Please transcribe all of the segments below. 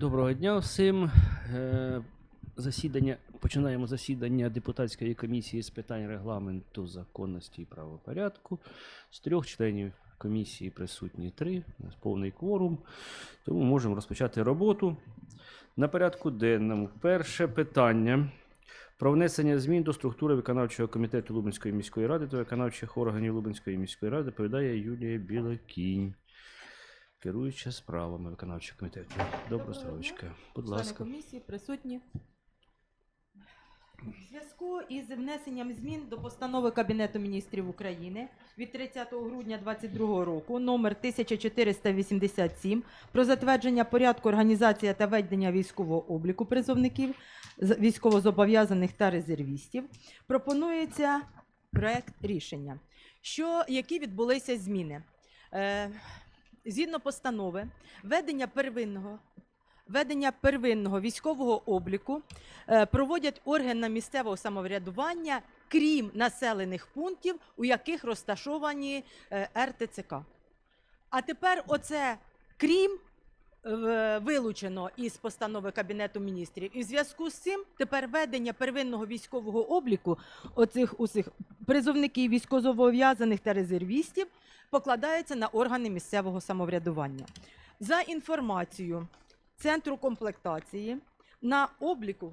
Доброго дня всім. Е, Засідання починаємо засідання депутатської комісії з питань регламенту, законності і правопорядку. З трьох членів комісії присутні три, у нас повний кворум, тому можемо розпочати роботу. На порядку денному перше питання про внесення змін до структури виконавчого комітету Лубенської міської ради та виконавчих органів Лубенської міської ради доповідає Юлія Білокінь, керуюча справами виконавчого комітету. Доброго здоров'ячка. Будь Члени ласка. комісії присутні. В зв'язку із внесенням змін до постанови Кабінету міністрів України від 30 грудня 2022 року номер 1487 про затвердження порядку організації та ведення військового обліку призовників, військовозобов'язаних та резервістів, пропонується проект рішення, що, які відбулися зміни. Е, згідно постанови, ведення первинного ведення первинного військового обліку е, проводять органи місцевого самоврядування, крім населених пунктів, у яких розташовані е, РТЦК. А тепер оце крім вилучено із постанови Кабінету міністрів. І в зв'язку з цим тепер ведення первинного військового обліку оцих усіх призовників військовозобов'язаних та резервістів покладається на органи місцевого самоврядування. За інформацією центру комплектації на обліку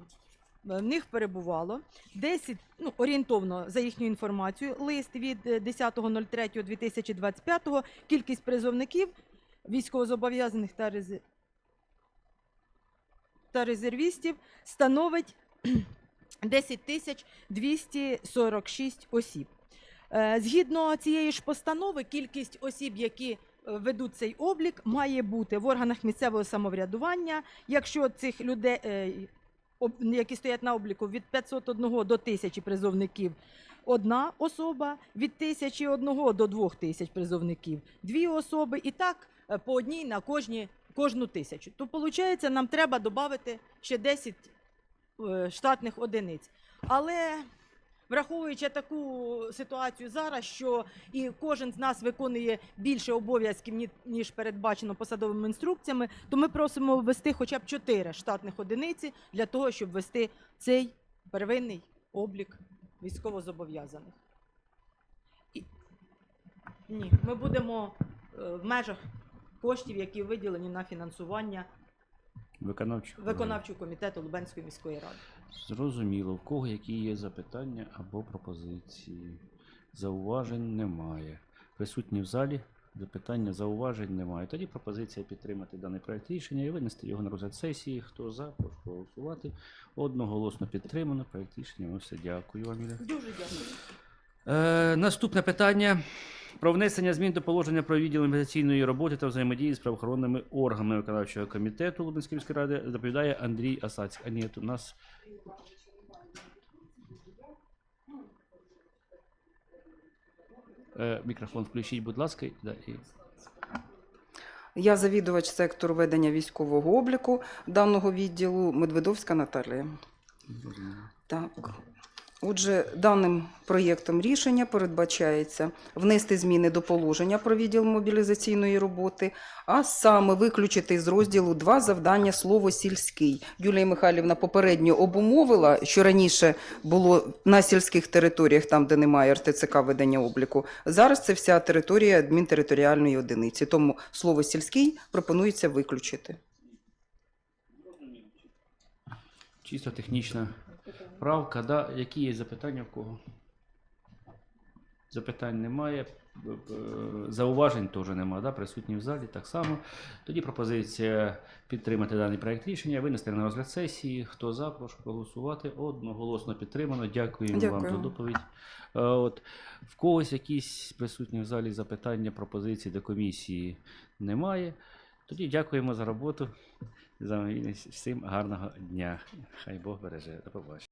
в них перебувало 10, ну, орієнтовно за їхню інформацією, лист від е, 10.03.2025, кількість призовників військовозобов'язаних та, рез... та резервістів становить 10 тисяч 246 осіб. Е, Згідно цієї ж постанови, кількість осіб, які е, ведуть цей облік, має бути в органах місцевого самоврядування. Якщо цих людей, е, які стоять на обліку, від 501 до 1000 призовників, одна особа, від 1001 до 2000 призовників, дві особи, і так е, по одній на кожні, кожну тисячу. То виходить, нам треба додати ще 10 е, штатних одиниць. Але враховуючи таку ситуацію зараз, що і кожен з нас виконує більше обов'язків, ні- ніж передбачено посадовими інструкціями, то ми просимо ввести хоча б 4 штатних одиниці для того, щоб ввести цей первинний облік військовозобов'язаних. І... Ні, ми будемо е, в межах коштів, які виділені на фінансування виконавчого, виконавчого комітету Лубенської міської ради. Зрозуміло, в кого які є запитання або пропозиції. Зауважень немає. Присутні в залі. Запитання, зауважень немає. Тоді пропозиція підтримати даний проект рішення і винести його на розгляд сесії. Хто за, прошу голосувати. Одноголосно підтримано. Проект рішення. Ну все, дякую вам, Дуже дякую. Е, наступне питання про внесення змін до положення про відділ інвестиційної роботи та взаємодії з правоохоронними органами виконавчого комітету Лубенської міської ради доповідає Андрій Асацьк. А ні, у нас мікрофон включіть, будь ласка. і- Я завідувач сектору ведення військового обліку даного відділу Медведовська Наталія. Так. Отже, даним проєктом рішення передбачається внести зміни до положення про відділ мобілізаційної роботи, а саме виключити з розділу 2 завдання слово сільський. Юлія Михайлівна попередньо обумовила, що раніше було на сільських територіях, там де немає РТЦК ведення обліку. Зараз це вся територія адмінтериторіальної одиниці. Тому слово сільський пропонується виключити. Чисто технічна правка. Да. Які є запитання в кого? Запитань немає. Зауважень теж немає. Да? Присутні в залі так само. Тоді пропозиція підтримати даний проект рішення, винести на розгляд сесії. Хто за, прошу проголосувати. Одноголосно підтримано. Дякуємо вам за доповідь. Е, От. В когось якісь присутні в залі запитання, пропозиції до комісії немає. Тоді дякуємо за роботу. За всім гарного дня. Хай Бог береже. До побачення.